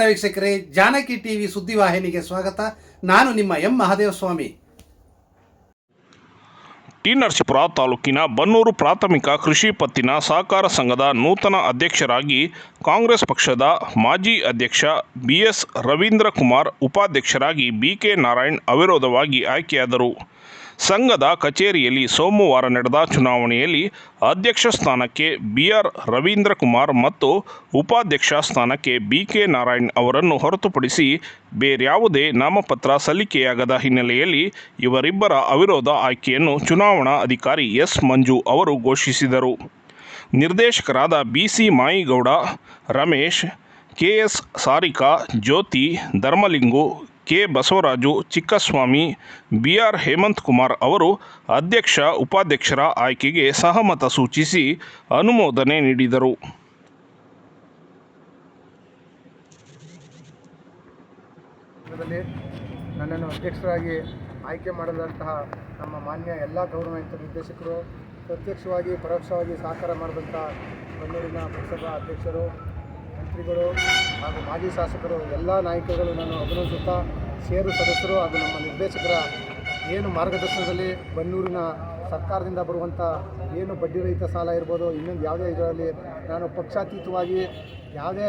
ನಮಸ್ಕಾರ ವೀಕ್ಷಕರೇ, ಜಾನಕಿ ಟಿವಿ ಸುದ್ದಿವಾಹಿನಿಗೆ ಸ್ವಾಗತ. ನಾನು ನಿಮ್ಮ ಎಂ ಮಹಾದೇವ ಸ್ವಾಮಿ ಟಿ ನರಸೀಪುರ ತಾಲೂಕಿನ ಬನ್ನೂರು ಪ್ರಾಥಮಿಕ ಕೃಷಿ ಪತ್ತಿನ ಸಹಕಾರ ಸಂಘದ ನೂತನ ಅಧ್ಯಕ್ಷರಾಗಿ ಕಾಂಗ್ರೆಸ್ ಪಕ್ಷದ ಮಾಜಿ ಅಧ್ಯಕ್ಷ ಬಿ ಎಸ್ ರವೀಂದ್ರ ಕುಮಾರ್, ಉಪಾಧ್ಯಕ್ಷರಾಗಿ ಬಿ ಕೆ ನಾರಾಯಣ್ ಅವಿರೋಧವಾಗಿ ಆಯ್ಕೆಯಾದರು. ಸಂಘದ ಕಚೇರಿಯಲ್ಲಿ ಸೋಮವಾರ ನಡೆದ ಚುನಾವಣೆಯಲ್ಲಿ ಅಧ್ಯಕ್ಷ ಸ್ಥಾನಕ್ಕೆ ಬಿ ಆರ್ ರವೀಂದ್ರ ಕುಮಾರ್ ಮತ್ತು ಉಪಾಧ್ಯಕ್ಷ ಸ್ಥಾನಕ್ಕೆ ಬಿ ಕೆ ನಾರಾಯಣ್ ಅವರನ್ನು ಹೊರತುಪಡಿಸಿ ಬೇರ್ಯಾವುದೇ ನಾಮಪತ್ರ ಸಲ್ಲಿಕೆಯಾಗದ ಹಿನ್ನೆಲೆಯಲ್ಲಿ ಇವರಿಬ್ಬರ ಅವಿರೋಧ ಆಯ್ಕೆಯನ್ನು ಚುನಾವಣಾ ಅಧಿಕಾರಿ ಎಸ್ ಮಂಜು ಅವರು ಘೋಷಿಸಿದರು. ನಿರ್ದೇಶಕರಾದ B C Mayigowda, Ramesh K S Sarika, Jyothi, Dharmalingu K Basavaraju Chikkaswamy B R Hemanth Kumar ಅವರು ಅಧ್ಯಕ್ಷ, ಉಪಾಧ್ಯಕ್ಷರ ಆಯ್ಕೆಗೆ ಸಹಮತ ಸೂಚಿಸಿ ಅನುಮೋದನೆ ನೀಡಿದರು. ನನ್ನನ್ನು ಅಧ್ಯಕ್ಷರಾಗಿ ಆಯ್ಕೆ ಮಾಡಿದಂತಹ ನಮ್ಮ ಮಾನ್ಯ ಎಲ್ಲ ಗೌರವಯುತ ನಿರ್ದೇಶಕರು, ಪ್ರತ್ಯಕ್ಷವಾಗಿ, ಪರೋಕ್ಷವಾಗಿ ಸಹಕಾರ ಮಾಡಿದಂಥ ಬನ್ನೂರಿನ ಪಕ್ಷದ ಅಧ್ಯಕ್ಷರು, ಮಂತ್ರಿಗಳು ಹಾಗೂ ಮಾಜಿ ಶಾಸಕರು, ಎಲ್ಲ ನಾಯಕರುಗಳು ನಾನು ಅಭಿನಂದಿಸುತ್ತಾ ಷೇರು ಸದಸ್ಯರು ಹಾಗೂ ನಮ್ಮ ನಿರ್ದೇಶಕರ ಏನು ಮಾರ್ಗದರ್ಶನದಲ್ಲಿ ಬನ್ನೂರಿನ ಸರ್ಕಾರದಿಂದ ಬರುವಂಥ ಏನು ಬಡ್ಡಿ ರಹಿತ ಸಾಲ ಇರ್ಬೋದು, ಇನ್ನೊಂದು ಯಾವುದೇ ಇದರಲ್ಲಿ ನಾನು ಪಕ್ಷಾತೀತವಾಗಿ ಯಾವುದೇ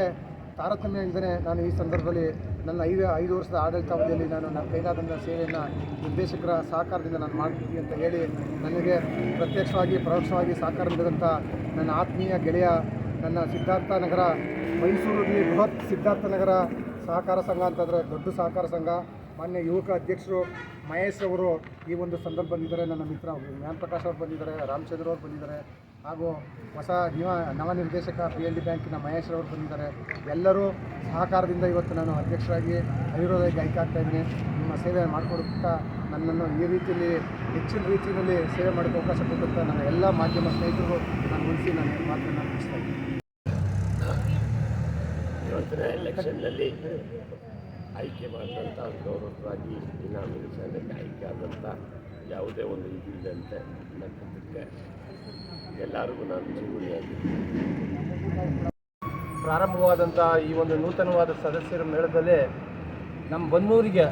ತಾರತಮ್ಯ ಇಲ್ಲದೇ ನಾನು ಈ ಸಂದರ್ಭದಲ್ಲಿ ನನ್ನ ಐದು ಐದು ವರ್ಷದ ಆಡಳಿತಾವಧಿಯಲ್ಲಿ ನಾನು ನನ್ನ ಕೈಲಾದಂಥ ಸೇವೆಯನ್ನು ನಿರ್ದೇಶಕರ ಸಹಕಾರದಿಂದ ನಾನು ಮಾಡ್ತೀನಿ ಅಂತ ಹೇಳಿ ನನಗೆ ಪ್ರತ್ಯಕ್ಷವಾಗಿ, ಪರೋಕ್ಷವಾಗಿ ಸಹಕಾರ ನೀಡಿದಂಥ ನನ್ನ ಆತ್ಮೀಯ ಗೆಳೆಯ ನನ್ನ ಸಿದ್ಧಾರ್ಥ ನಗರ ಮೈಸೂರಲ್ಲಿ ಬೃಹತ್ ಸಿದ್ಧಾರ್ಥ ನಗರ ಸಹಕಾರ ಸಂಘ ಅಂತಂದರೆ ದೊಡ್ಡ ಸಹಕಾರ ಸಂಘ. ಮಾನ್ಯ ಯುವಕ ಅಧ್ಯಕ್ಷರು ಮಹೇಶ್ ಅವರು ಈ ಒಂದು ಸಂದರ್ಭ ಬಂದಿದ್ದಾರೆ ನನ್ನ ಮಿತ್ರ ಜ್ಞಾನ್ ಪ್ರಕಾಶ್ ಅವರು ಬಂದಿದ್ದಾರೆ, ರಾಮಚಂದ್ರ ಅವರು ಬಂದಿದ್ದಾರೆ, ಹಾಗೂ ಹೊಸ ನಿವ ನವ ನಿರ್ದೇಶಕ ಪಿ ಎಲ್ ಡಿ ಬ್ಯಾಂಕಿನ ಮಹೇಶ್ ಅವರು ಬಂದಿದ್ದಾರೆ. ಎಲ್ಲರೂ ಸಹಕಾರದಿಂದ ಇವತ್ತು ನಾನು ಅಧ್ಯಕ್ಷರಾಗಿ ಅವಿರೋಧವಾಗಿ ಆಯ್ಕೆ ಆಗ್ತಾ ಇದ್ದೀನಿ. ನಿಮ್ಮ ಸೇವೆ ಮಾಡಿಕೊಡುತ್ತಾ ನನ್ನನ್ನು ಈ ರೀತಿಯಲ್ಲಿ ಹೆಚ್ಚಿನ ರೀತಿಯಲ್ಲಿ ಸೇವೆ ಮಾಡೋಕ್ಕೆ ಅವಕಾಶ ಕೊಡುತ್ತಾ ನನ್ನ ಎಲ್ಲ ಮಾಧ್ಯಮ ಸ್ನೇಹಿತರು ನಾನು ಉಳಿಸಿ ನಾನು ಮಾತನ್ನು ಮುಗಿಸ್ತಾ ಇದ್ದೀನಿ. ಇವತ್ತಿನ ಎಲೆಕ್ಷನ್ನಲ್ಲಿ ಆಯ್ಕೆ ಮಾಡಿದಂಥ ಗೌರವವಾಗಿ ಇನಾಮಿನೇಷನ್ನಲ್ಲಿ ಆಯ್ಕೆ ಆದಂಥ ಯಾವುದೇ ಒಂದು ಇದಿಲ್ಲದಂತೆ ನನ್ನದಕ್ಕೆ ಎಲ್ಲರಿಗೂ ನಾನು ಜೀವನಿಯಾಗಿ ಪ್ರಾರಂಭವಾದಂಥ ಈ ಒಂದು ನೂತನವಾದ ಸದಸ್ಯರ ಮೇಳದಲ್ಲಿ ನಮ್ಮ ಬನ್ನೂರಿಗೆ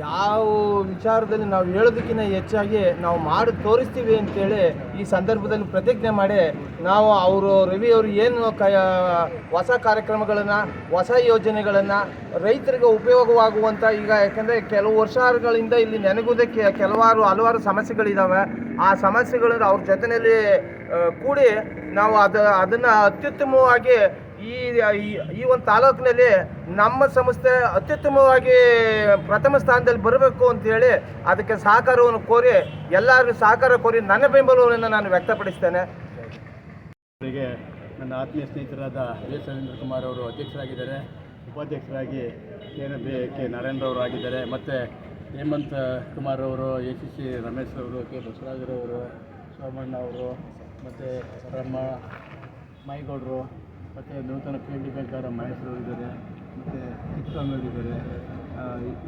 ಯಾವ ವಿಚಾರದಲ್ಲಿ ನಾವು ಹೇಳೋದಕ್ಕಿಂತ ಹೆಚ್ಚಾಗಿ ನಾವು ಮಾಡಿ ತೋರಿಸ್ತೀವಿ ಅಂತೇಳಿ ಈ ಸಂದರ್ಭದಲ್ಲಿ ಪ್ರತಿಜ್ಞೆ ಮಾಡಿ ನಾವು ಅವರು ರವಿ ಅವರು ಏನು ಕ, ಹೊಸ ಕಾರ್ಯಕ್ರಮಗಳನ್ನು, ಹೊಸ ಯೋಜನೆಗಳನ್ನು ರೈತರಿಗೆ ಉಪಯೋಗವಾಗುವಂಥ ಈಗ ಯಾಕೆಂದರೆ ಕೆಲವು ವರ್ಷಗಳಿಂದ ಇಲ್ಲಿ ನೆನಗುವುದಕ್ಕೆ ಕೆಲವಾರು ಹಲವಾರು ಸಮಸ್ಯೆಗಳಿದ್ದಾವೆ ಆ ಸಮಸ್ಯೆಗಳನ್ನು ಅವ್ರ ಜೊತೆಯಲ್ಲಿ ಕೂಡಿ ನಾವು ಅದು, ಅದನ್ನು ಅತ್ಯುತ್ತಮವಾಗಿ ಈ ಈ- ಒಂದು ತಾಲೂಕಿನಲ್ಲಿ ನಮ್ಮ ಸಂಸ್ಥೆ ಅತ್ಯುತ್ತಮವಾಗಿ ಪ್ರಥಮ ಸ್ಥಾನದಲ್ಲಿ ಬರಬೇಕು ಅಂತೇಳಿ ಅದಕ್ಕೆ ಸಹಕಾರವನ್ನು ಕೋರಿ, ಎಲ್ಲರಿಗೂ ಸಹಕಾರ ಕೋರಿ ನನ್ನ ಬೆಂಬಲವನ್ನು ನಾನು ವ್ಯಕ್ತಪಡಿಸ್ತೇನೆ. ನನ್ನ ಆತ್ಮೀಯ ಸ್ನೇಹಿತರಾದ ಎಸ್ ರವೀಂದ್ರ ಕುಮಾರ್ ಅವರು ಅಧ್ಯಕ್ಷರಾಗಿದ್ದಾರೆ. ಉಪಾಧ್ಯಕ್ಷರಾಗಿ ಕೆ ಬಿ, ಕೆ ನಾರಾಯಣರವರು ಆಗಿದ್ದಾರೆ. ಮತ್ತು ಹೇಮಂತ್ ಕುಮಾರ್ ಅವರು, ಎ ಸಿ ಸಿ ರಮೇಶ್ ಅವರು ಕೆ ಬಸವರಾಜರವರು ಸೋಮಣ್ಣ ಅವರು, ಮತ್ತು ರಮ್ಮ ಮೈಗೌಡರು ಮತ್ತು ನೂತನ ಬ್ಯಾಂಕರ ಮಹೇಶ್ವರು ಇದ್ದಾರೆ, ಮತ್ತು ಇದ್ದಾರೆ.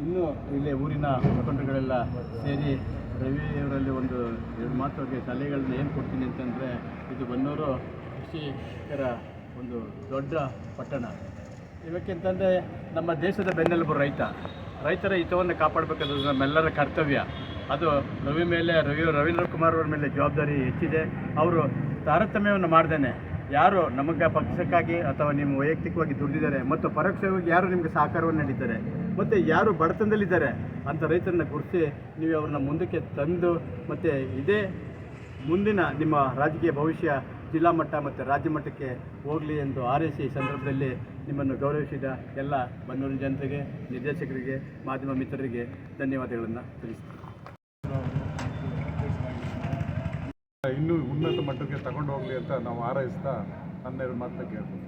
ಇನ್ನೂ ಇಲ್ಲೇ ಊರಿನ ಮುಖಂಡಗಳೆಲ್ಲ ಸೇರಿ ರವಿಯವರಲ್ಲಿ ಒಂದು ಎರಡು ಮಾತುಗೆ ಸಲಹೆಗಳನ್ನ ಏನು ಕೊಡ್ತೀನಿ ಅಂತಂದರೆ, ಇದು ಬನ್ನೂರು ಕೃಷಿಕರ ಒಂದು ದೊಡ್ಡ ಪಟ್ಟಣ. ಇವಕ್ಕೆಂತಂದರೆ ನಮ್ಮ ದೇಶದ ಬೆನ್ನೆಲುಬು ರೈತ. ರೈತರ ಹಿತವನ್ನು ಕಾಪಾಡಬೇಕಾದ್ರೆ ನಮ್ಮೆಲ್ಲರ ಕರ್ತವ್ಯ. ಅದು ರವಿ ಮೇಲೆ ರವಿ ರವೀಂದ್ರ ಕುಮಾರ್ ಅವರ ಮೇಲೆ ಜವಾಬ್ದಾರಿ ಹೆಚ್ಚಿದೆ. ಅವರು ತಾರತಮ್ಯವನ್ನು ಮಾಡ್ದೇನೆ. ಯಾರು ನಮಗೆ ಪಕ್ಷಕ್ಕಾಗಿ ಅಥವಾ ನಿಮ್ಮ ವೈಯಕ್ತಿಕವಾಗಿ ದುಡಿದಿದ್ದಾರೆ ಮತ್ತು ಪರೋಕ್ಷವಾಗಿ ಯಾರು ನಿಮಗೆ ಸಹಕಾರವನ್ನು ನೀಡಿದ್ದಾರೆ ಮತ್ತು ಯಾರು ಬಡತನದಲ್ಲಿದ್ದಾರೆ ಅಂಥ ರೈತರನ್ನ ಗುರುತಿಸಿ ನೀವು ಅವ್ರನ್ನ ಮುಂದಕ್ಕೆ ತಂದು ಮತ್ತು ಇದೇ ಮುಂದಿನ ನಿಮ್ಮ ರಾಜಕೀಯ ಭವಿಷ್ಯ ಜಿಲ್ಲಾ ಮಟ್ಟ ಮತ್ತು ರಾಜ್ಯ ಮಟ್ಟಕ್ಕೆ ಹೋಗಲಿ ಎಂದು ಆರೈಸಿ ಸಂದರ್ಭದಲ್ಲಿ ನಿಮ್ಮನ್ನು ಗೌರವಿಸಿದ ಎಲ್ಲ ಬನ್ನೂರಿನ ಜನತೆಗೆ ನಿರ್ದೇಶಕರಿಗೆ, ಮಾಧ್ಯಮ ಮಿತ್ರರಿಗೆ ಧನ್ಯವಾದಗಳನ್ನು ತಿಳಿಸ್ತೀನಿ. ಇನ್ನೂ ಉನ್ನತ ಮಟ್ಟಕ್ಕೆ ತಗೊಂಡು ಹೋಗಲಿ ಅಂತ ನಾವು ಹಾರೈಸ್ತಾ ಹನ್ನೆರಡು ಮಾತನ್ನ ಕೇಳ್ತೀವಿ